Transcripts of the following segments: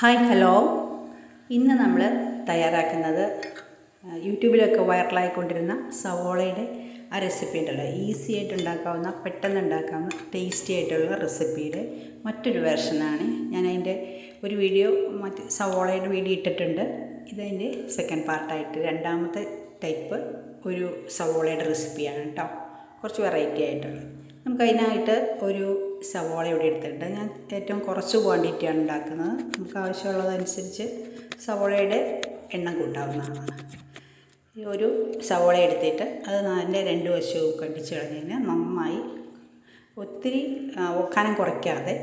Hi hello. ഇന്ന് നമ്മൾ തയ്യാറാക്കുന്നത് യൂട്യൂബിലൊക്കെ വൈറലായിക്കൊണ്ടിരുന്ന സവോളയുടെ ആ റെസിപ്പി ഉണ്ടല്ലോ ഈസി ആയിട്ട് ഉണ്ടാക്കാവുന്ന പെട്ടെന്ന് ഉണ്ടാക്കാവുന്ന ടേസ്റ്റി ആയിട്ടുള്ള റെസിപ്പിയുടെ മറ്റൊരു വേർഷനാണ്. ഞാൻ അതിന്റെ ഒരു വീഡിയോ മറ്റ് സവോളയുടെ വീഡിയോ ഇട്ടിട്ടുണ്ട്. ഇതതിന്റെ സെക്കൻഡ് പാർട്ടായിട്ട് രണ്ടാമത്തെ ടൈപ്പ് ഒരു സവോളയുടെ റെസിപ്പിയാണ് കേട്ടോ കുറച്ച് വെറൈറ്റി ആയിട്ടുള്ളത്. നമുക്ക് അതിനായിട്ട് ഒരു സവോള ഇവിടെ ഞാൻ ഏറ്റവും കുറച്ച് ക്വാണ്ടിറ്റിയാണ് ഉണ്ടാക്കുന്നത്. നമുക്ക് ആവശ്യമുള്ളതനുസരിച്ച് സവോളയുടെ എണ്ണം കൂട്ടാവുന്നതാണ്. ഈ ഒരു സവോള എടുത്തിട്ട് അത് അതിന്റെ രണ്ട് വശവും കടിച്ചു കളഞ്ഞു കഴിഞ്ഞാൽ നന്നായി ഒത്തിരി ഒക്കാനം കനം കുറയ്ക്കാതെ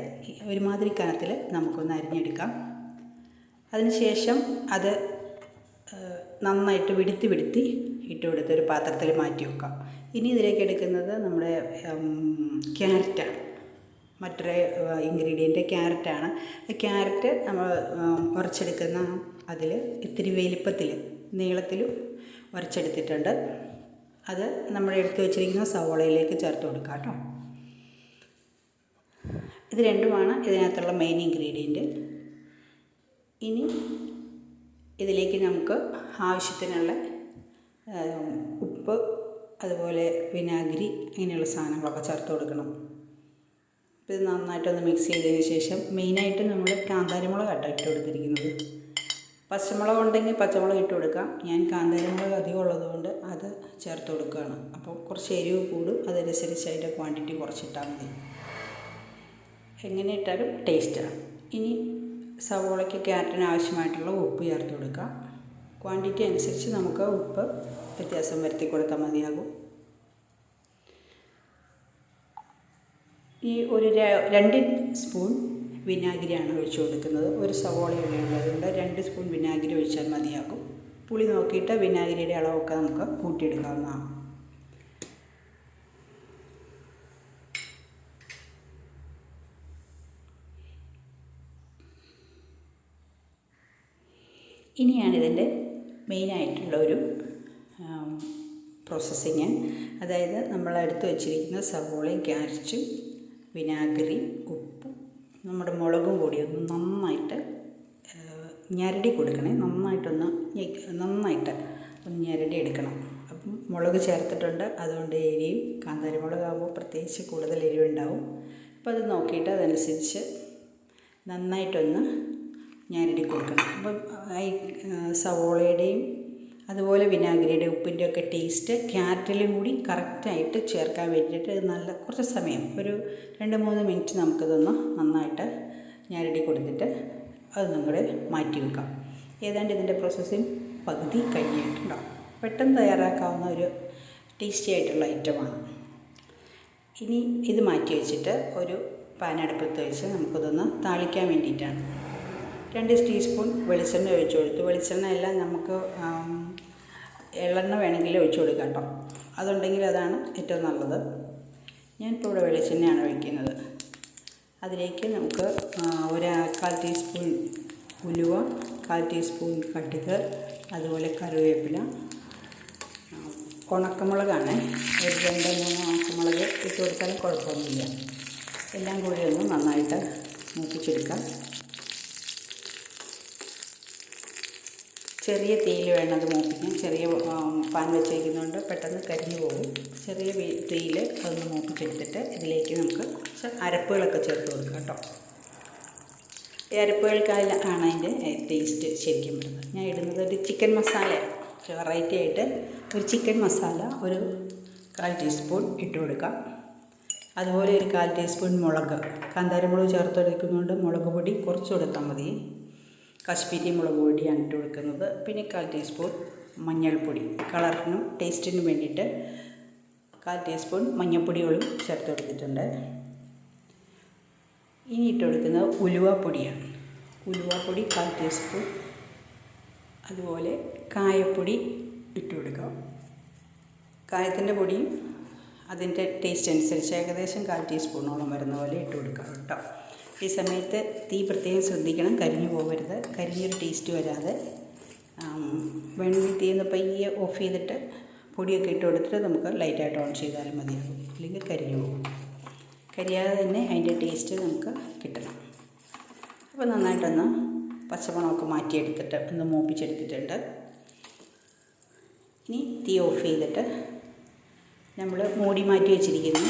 ഒരുമാതിരി കനത്തിൽ നമുക്കൊന്ന് അരിഞ്ഞെടുക്കാം. അതിനുശേഷം അത് നന്നായിട്ട് വിടുത്തി വിടുത്തി ഇട്ട് കൊടുത്ത് ഒരു പാത്രത്തിൽ മാറ്റി വെക്കാം. ഇനി ഇതിലേക്ക് എടുക്കുന്നത് നമ്മുടെ ക്യാരറ്റാണ്. മറ്റൊരു ഇൻഗ്രീഡിയന്റ് ക്യാരറ്റാണ് ക്യാരറ്റ് നമ്മൾ ഉറച്ചെടുക്കുന്ന അതിൽ ഇത്തിരി വലിപ്പത്തിൽ നീളത്തിലും ഉരച്ചെടുത്തിട്ടുണ്ട്. അത് നമ്മൾ എടുത്തു വെച്ചിരിക്കുന്ന സവോളയിലേക്ക് ചേർത്ത് കൊടുക്കാം കേട്ടോ. ഇത് രണ്ടുമാണ് ഇതിനകത്തുള്ള മെയിൻ ഇൻഗ്രീഡിയന്റ് ഇനി ഇതിലേക്ക് നമുക്ക് ആവശ്യത്തിനുള്ള ഉപ്പ് അതുപോലെ വിനാഗിരി ഇങ്ങനെയുള്ള സാധനങ്ങളൊക്കെ ചേർത്ത് കൊടുക്കണം. ഇത് നന്നായിട്ടൊന്ന് മിക്സ് ചെയ്തതിന് ശേഷം മെയിനായിട്ട് നമ്മൾ കാന്താരിമുളക് കേട്ടോ ഇട്ട് കൊടുത്തിരിക്കുന്നത്. പച്ചമുളക് ഉണ്ടെങ്കിൽ പച്ചമുളക് ഇട്ട് കൊടുക്കാം. ഞാൻ കാന്താരിമുളക് അധികം ഉള്ളതുകൊണ്ട് അത് ചേർത്ത് കൊടുക്കുകയാണ്. അപ്പോൾ കുറച്ച് എരിവ് കൂടും. അതനുസരിച്ച് അതിന്റെ ക്വാണ്ടിറ്റി കുറച്ചിട്ടാൽ മതി. എങ്ങനെ ഇട്ടാലും ടേസ്റ്റാണ് ഇനി സവോളയ്ക്ക് ക്യാരറ്റിന് ആവശ്യമായിട്ടുള്ള ഉപ്പ് ചേർത്ത് കൊടുക്കാം. ക്വാണ്ടിറ്റി അനുസരിച്ച് നമുക്ക് ഉപ്പ് വ്യത്യാസം വരുത്തി കൊടുത്താൽ മതിയാകും. ഈ ഒരു രണ്ട് സ്പൂൺ വിനാഗിരിയാണ് ഒഴിച്ചു കൊടുക്കുന്നത്. ഒരു സവോളയുടെ ഉള്ളതുകൊണ്ട് രണ്ട് സ്പൂൺ വിനാഗിരി ഒഴിച്ചാൽ മതിയാകും. പുളി നോക്കിയിട്ട് വിനാഗിരിയുടെ അളവൊക്കെ നമുക്ക് കൂട്ടിയെടുക്കാവുന്നതാണ്. ഇനിയാണിതിന്റെ മെയിനായിട്ടുള്ള ഒരു പ്രോസസ്സിങ് അതായത് നമ്മൾ എടുത്തു വച്ചിരിക്കുന്ന സവോളയും ക്യാരറ്റും വിനാഗിരി ഉപ്പ് നമ്മുടെ മുളകും കൂടി ഒന്ന് നന്നായിട്ട് ഞരടി കൊടുക്കണേ. നന്നായിട്ടൊന്ന് നന്നായിട്ട് ഒന്ന് ഞരടി എടുക്കണം. അപ്പം മുളക് ചേർത്തിട്ടുണ്ട്. അതുകൊണ്ട് എരിയും കാന്താരി മുളകാകുമ്പോൾ പ്രത്യേകിച്ച് കൂടുതൽ എരിവുണ്ടാവും. അപ്പോൾ അത് നോക്കിയിട്ട് അതനുസരിച്ച് നന്നായിട്ടൊന്ന് ഞരടി കൊടുക്കണം. അപ്പം ഈ സവോളയുടെയും അതുപോലെ വിനാഗിരിയുടെ ഉപ്പിന്റെയൊക്കെ ടേസ്റ്റ് ക്യാരറ്റിലും കൂടി കറക്റ്റായിട്ട് ചേർക്കാൻ വേണ്ടിയിട്ട് നല്ല കുറച്ച് സമയം ഒരു രണ്ട് മൂന്ന് മിനിറ്റ് നമുക്കിതൊന്ന് നന്നായിട്ട് ഞാരടി കൊടുത്തിട്ട് അതൊന്നും കൂടെ മാറ്റി വെക്കാം. ഏതാണ്ട് ഇതിന്റെ പ്രോസസ്സിങ് പകുതി കഴിഞ്ഞിട്ടുണ്ടാവും പെട്ടെന്ന് തയ്യാറാക്കാവുന്ന ഒരു ടേസ്റ്റി ആയിട്ടുള്ള ഐറ്റമാണ് ഇനി ഇത് മാറ്റി വെച്ചിട്ട് ഒരു പാനടുപ്പത്ത് വെച്ച് നമുക്കിതൊന്ന് താളിക്കാൻ വേണ്ടിയിട്ടാണ്. രണ്ട് ടീസ്പൂൺ വെളിച്ചെണ്ണ ഒഴിച്ചു കൊടുത്തു. വെളിച്ചെണ്ണ എല്ലാം നമുക്ക് എള്ളെണ്ണ വേണമെങ്കിൽ ഒഴിച്ചു കൊടുക്കാം കേട്ടോ. അതുണ്ടെങ്കിൽ അതാണ് ഏറ്റവും നല്ലത്. ഞാനിപ്പോൾ ഇവിടെ വെളിച്ചെണ്ണയാണ് ഒഴിക്കുന്നത്. അതിലേക്ക് നമുക്ക് ഒരു ടീസ്പൂൺ ഉലുവ കാൽ ടീസ്പൂൺ കടുക് അതുപോലെ കറിവേപ്പില. ഉണക്കമുളകാണ്. ഒരു രണ്ട് മൂന്ന് ഉണക്കമുളക് ഇട്ട് കൊടുത്താലും കുഴപ്പമൊന്നുമില്ല. എല്ലാം കൂടി ഒന്ന് നന്നായിട്ട് മൂപ്പിച്ചെടുക്കാം. ചെറിയ തീയിൽ വേണം അത് മൂപ്പിക്കാൻ ചെറിയ പാൻ വെച്ചേക്കുന്നതുകൊണ്ട് പെട്ടെന്ന് കരിഞ്ഞു പോകും. ചെറിയ തീയിൽ അതൊന്ന് മൂപ്പിച്ചെടുത്തിട്ട് ഇതിലേക്ക് നമുക്ക് അരപ്പുകളൊക്കെ ചേർത്ത് കൊടുക്കാം കേട്ടോ. ഈ അരപ്പുകൾക്കായി ആണ് അതിന്റെ ടേസ്റ്റ് ശരിക്കും വരുന്നത്. ഞാൻ ഇടുന്നത് ഒരു ചിക്കൻ മസാലയാണ് വെറൈറ്റി ആയിട്ട് ഒരു ചിക്കൻ മസാല ഒരു കാൽ ടീസ്പൂൺ ഇട്ട് കൊടുക്കാം. അതുപോലെ ഒരു കാൽ ടീസ്പൂൺ മുളക്. കാന്താരി മുളക് ചേർത്തെടുക്കുന്നതുകൊണ്ട് മുളക് പൊടി കുറച്ച് കൊടുത്താൽ മതി. കശ്മീരി മുളക് പൊടിയാണ് ഇട്ട് കൊടുക്കുന്നത്. പിന്നെ കാൽ ടീസ്പൂൺ മഞ്ഞൾപ്പൊടി. കളറിനും ടേസ്റ്റിനും വേണ്ടിയിട്ട് കാൽ ടീസ്പൂൺ മഞ്ഞൾപ്പൊടികളും ചേർത്ത് കൊടുത്തിട്ടുണ്ട്. ഇനി ഇട്ട് കൊടുക്കുന്നത് ഉലുവാപ്പൊടിയാണ് ഉലുവാപ്പൊടി കാൽ ടീസ്പൂൺ. അതുപോലെ കായപ്പൊടി ഇട്ട് കൊടുക്കാം. കായത്തിന്റെ പൊടിയും അതിന്റെ ടേസ്റ്റ് അനുസരിച്ച് ഏകദേശം കാൽ ടീസ്പൂണോളം വരുന്ന പോലെ ഇട്ട് കൊടുക്കാം കേട്ടോ. ഈ സമയത്ത് തീ പ്രത്യേകം ശ്രദ്ധിക്കണം. കരിഞ്ഞു പോകരുത്. കരിഞ്ഞൊരു ടേസ്റ്റ് വരാതെ. വേണമെങ്കിൽ തീ ഒന്ന് പയ്യെ ഓഫ് ചെയ്തിട്ട് പൊടിയൊക്കെ ഇട്ട് കൊടുത്തിട്ട് നമുക്ക് ലൈറ്റായിട്ട് ഓൺ ചെയ്താലും മതിയാകും. അല്ലെങ്കിൽ കരിഞ്ഞു പോകും. കരിയാതെ തന്നെ അതിന്റെ ടേസ്റ്റ് നമുക്ക് കിട്ടണം. അപ്പോൾ നന്നായിട്ടൊന്ന് പച്ചമണമൊക്കെ മാറ്റിയെടുത്തിട്ട് ഒന്ന് മൂപ്പിച്ചെടുത്തിട്ടുണ്ട്. ഇനി തീ ഓഫ് ചെയ്തിട്ട് നമ്മൾ മൂടി മാറ്റി വെച്ചിരിക്കുന്നു.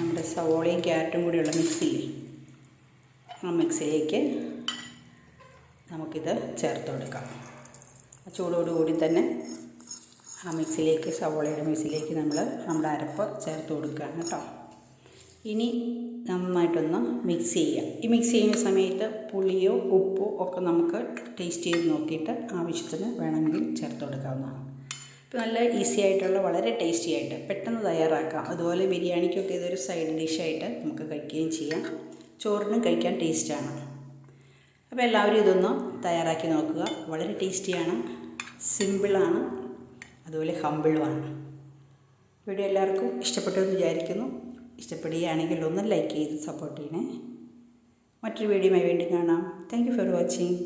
നമ്മുടെ സവോളയും ക്യാരറ്റും കൂടിയുള്ള മിക്സിയിൽ. ആ മിക്സിയിലേക്ക്. നമുക്കിത് ചേർത്ത് കൊടുക്കാം ചൂടോടുകൂടി തന്നെ ആ മിക്സിയിലേക്ക് സവോളയുടെ മിക്സിയിലേക്ക് നമ്മൾ നമ്മുടെ അരപ്പ് ചേർത്ത് കൊടുക്കുകയാണ് കേട്ടോ. ഇനി നന്നായിട്ടൊന്ന് മിക്സ് ചെയ്യാം. ഈ മിക്സ് ചെയ്യുന്ന സമയത്ത് പുളിയോ ഉപ്പോ ഒക്കെ നമുക്ക് ടേസ്റ്റ് ചെയ്ത് നോക്കിയിട്ട് ആവശ്യത്തിന് വേണമെങ്കിൽ ചേർത്ത് കൊടുക്കാവുന്നതാണ്. ഇപ്പോൾ നല്ല ഈസി ആയിട്ടുള്ള വളരെ ടേസ്റ്റി ആയിട്ട് പെട്ടെന്ന് തയ്യാറാക്കാം. അതുപോലെ ബിരിയാണിക്കൊക്കെ ഇതൊരു സൈഡ് ഡിഷായിട്ട് നമുക്ക് കഴിക്കുകയും ചെയ്യാം. ചോറിനും കഴിക്കാൻ ടേസ്റ്റാണ്. അപ്പോൾ എല്ലാവരും ഇതൊന്ന് തയ്യാറാക്കി നോക്കുക. വളരെ ടേസ്റ്റിയാണ് സിമ്പിളാണ് അതുപോലെ ഹമ്പിളുമാണ്. വീഡിയോ എല്ലാവർക്കും ഇഷ്ടപ്പെട്ടു എന്ന് വിചാരിക്കുന്നു. ഇഷ്ടപ്പെടുകയാണെങ്കിൽ ഒന്ന് ലൈക്ക് ചെയ്ത് സപ്പോർട്ട് ചെയ്യണേ. മറ്റൊരു വീഡിയോയുമായി വീണ്ടും കാണാം. Thank for watching